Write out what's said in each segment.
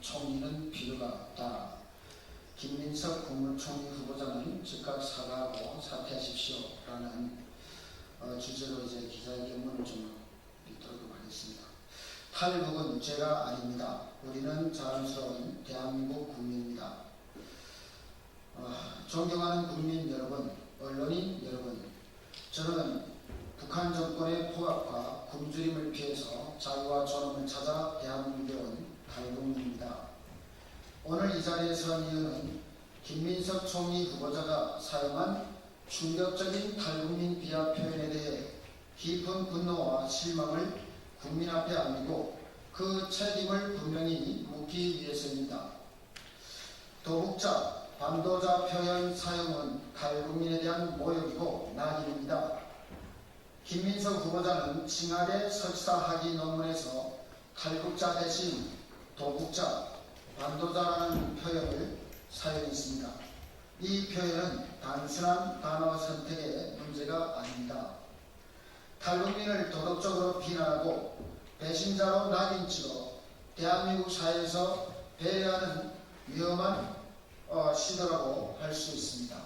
총리는 필요가 없다. 김민석 국무총리 후보자는 즉각 사과하고 사퇴하십시오라는 어, 주제로 이제 기자회견문을 좀 읽도록 하겠습니다. 탈북은 죄가 아닙니다. 우리는 자연스러운 대한민국 국민입니다. 어, 존경하는 국민 여러분, 언론인 여러분, 저는 북한 정권의 포압과 굶주림을 피해서 자유와 존엄을 찾아 대한민국 탈북민입니다. 오늘 이 자리에 선 이유는 김민석 총리 후보자가 사용한 충격적인 탈북민 비하 표현에 대해 깊은 분노와 실망을 국민 앞에 안기고 그 책임을 분명히 묻기 위해서입니다. 도북자, 반도자 표현 사용은 탈북민에 대한 모욕이고 낙인입니다. 김민석 후보자는 칭하대 석사학위 논문에서 탈북자 대신 도북자, 반도자라는 표현을 사용했습니다. 이 표현은 단순한 단어 선택의 문제가 아닙니다. 탈북민을 도덕적으로 비난하고 배신자로 낙인치고 대한민국 사회에서 배려하는 위험한 어, 시도라고 할 수 있습니다.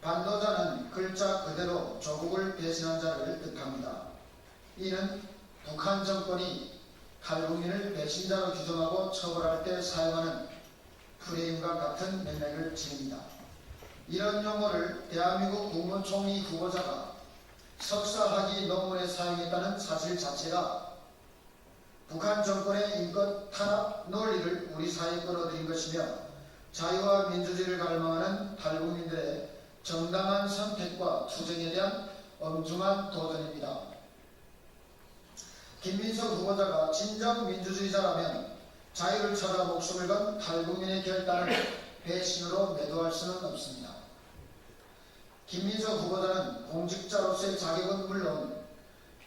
반도자는 글자 그대로 조국을 배신한 자를 뜻합니다. 이는 북한 정권이 탈북민을 배신자로 규정하고 처벌할 때 사용하는 프레임과 같은 맥락을 지닙니다. 이런 용어를 대한민국 국무총리 후보자가 석사학위 논문에 사용했다는 사실 자체가 북한 정권의 인권 탄압 논리를 우리 사회에 끌어들인 것이며 자유와 민주주의를 갈망하는 탈북민들의 정당한 선택과 투쟁에 대한 엄중한 도전입니다. 김민석 후보자가 진정 민주주의자라면 자유를 찾아 목숨을 건 탈북민의 결단을 배신으로 매도할 수는 없습니다. 김민석 후보자는 공직자로서의 자격은 물론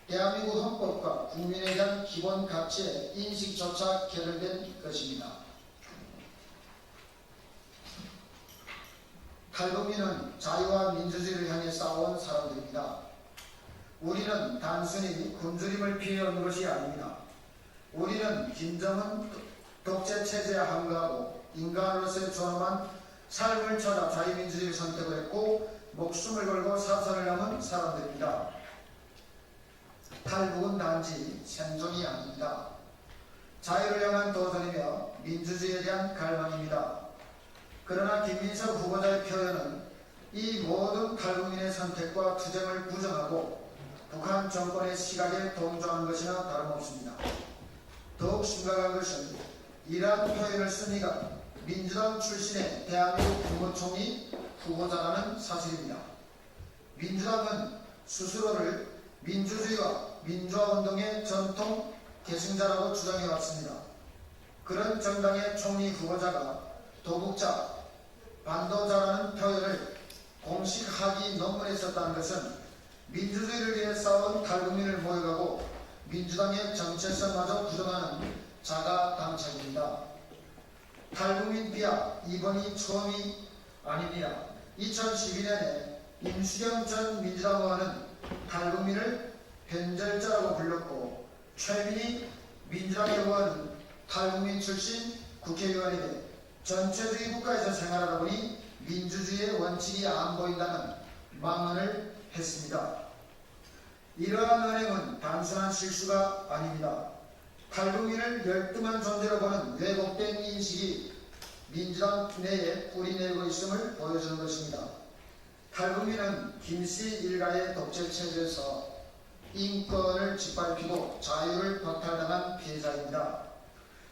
대한민국 헌법과 국민에 대한 기본 가치의 인식조차 결여된 것입니다. 탈북민은 자유와 민주주의를 향해 싸워온 사람들입니다. 우리는 단순히 굶주림을 피해온 것이 아닙니다. 우리는 김정은 독재 체제에 항거하고 인간으로서의 존엄한 삶을 찾아 자유민주주의를 선택을 했고 목숨을 걸고 사선을 남은 사람들입니다. 탈북은 단지 생존이 아닙니다. 자유를 향한 도전이며 민주주의에 대한 갈망입니다. 그러나 김민석 후보자의 표현은 이 모든 탈북민의 선택과 투쟁을 부정하고 북한 정권의 시각에 동조한 것이나 다름없습니다. 더욱 심각한 것은 이러한 표현을 쓴 이가 민주당 출신의 대한민국 국무총리 후보자라는 사실입니다. 민주당은 스스로를 민주주의와 민주화운동의 전통 계승자라고 주장해왔습니다. 그런 정당의 총리 후보자가 도북자, 반도자라는 표현을 공식 학위 논문에 썼다는 것은 싸운 탈북민을 모욕하고 민주당의 정체성마저 부정하는 자가당착입니다. 탈북민 비하 이번이 처음이 아닙니다. 2012년에 임수경 전 민주당 의원은 탈북민을 변절자라고 불렀고 최민희 민주당 의원은 탈북민 출신 국회의원에게 전체주의 국가에서 생활하다 보니 민주주의의 원칙이 안 보인다는 망언을 했습니다. 이러한 은행은 단순한 실수가 아닙니다. 탈북민을 열등한 존재로 보는 왜곡된 인식이 민주당 내에 뿌리내고 있음을 보여주는 것입니다. 탈북민은 김씨 일가의 독재 체제에서 인권을 짓밟히고 자유를 박탈당한 피해자입니다.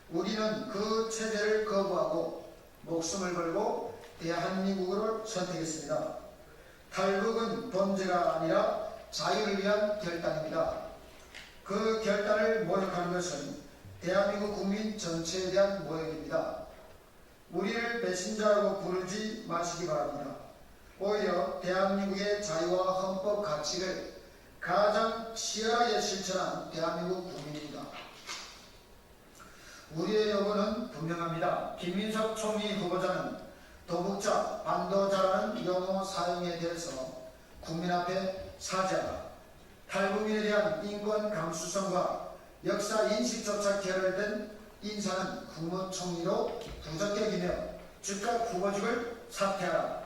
우리는 그 체제를 거부하고 목숨을 걸고 대한민국을 선택했습니다. 탈북은 범죄가 아니라 자유를 위한 결단입니다. 그 결단을 모욕하는 것은 대한민국 국민 전체에 대한 모욕입니다. 우리를 배신자라고 부르지 마시기 바랍니다. 오히려 대한민국의 자유와 헌법 가치를 가장 치열하게 실천한 대한민국 국민입니다. 우리의 여부는 분명합니다. 김민석 총리 후보자는 도북자, 반도자라는 용어 사용에 대해서 국민 앞에 사죄하라. 탈북민에 대한 인권 감수성과 역사 인식조차 결혈된 인사는 국무총리로 부적격이며 즉각 후보직을 사퇴하라.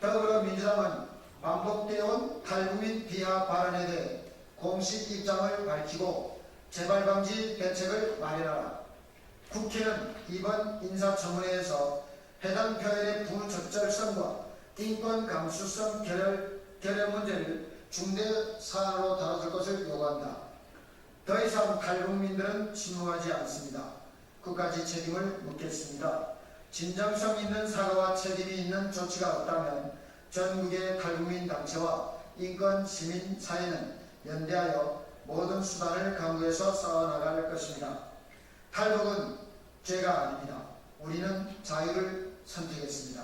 더불어 민주당은 반복되어 온 탈국민 비하 발언에 대해 공식 입장을 밝히고 재발 방지 대책을 마련하라. 국회는 이번 인사청문회에서 해당 표현의 부적절성과 인권 감수성 결혈, 결혈 문제를 중대 사안으로 다뤄줄 것을 요구한다. 더 이상 탈북민들은 침묵하지 않습니다. 끝까지 책임을 묻겠습니다. 진정성 있는 사과와 책임이 있는 조치가 없다면 전국의 탈북민 단체와 인권 시민 사회는 연대하여 모든 수단을 강구해서 싸워나갈 것입니다. 탈북은 죄가 아닙니다. 우리는 자유를 선택했습니다.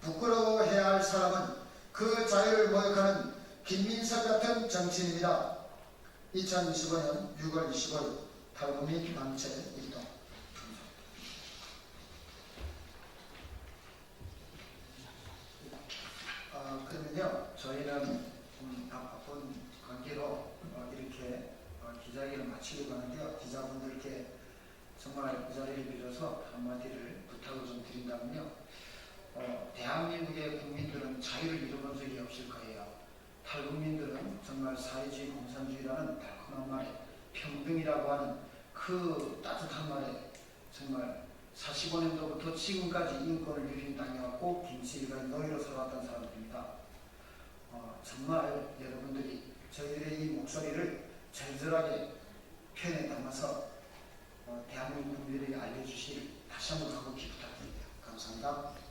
부끄러워해야 할 사람은 그 자유를 모욕하는 김민석 같은 정치인입니다. 2025년 6월 25일 탈북민 단체 일동. 아, 그러면요. 저희는 음, 바쁜 관계로 어, 이렇게 어, 기자회견을 마치려고 하는데요. 기자분들께 정말 이 자리를 빌어서 한마디를 부탁을 좀 드린다면요. 어, 대한민국의 국민들은 자유를 잃어본 적이 없을 거예요 탈북민들은 정말 사회주의 공산주의라는 달콤한 말에 평등이라고 하는 그 따뜻한 말에 정말 45년도부터 지금까지 인권을 땅이었고 김씨가 노예로 살아왔던 사람들입니다. 어, 정말 여러분들이 저희들의 이 목소리를 절절하게 표현에 담아서 어, 대한민국 국민들에게 알려주실 다시 한번 가보기 부탁드립니다. 감사합니다.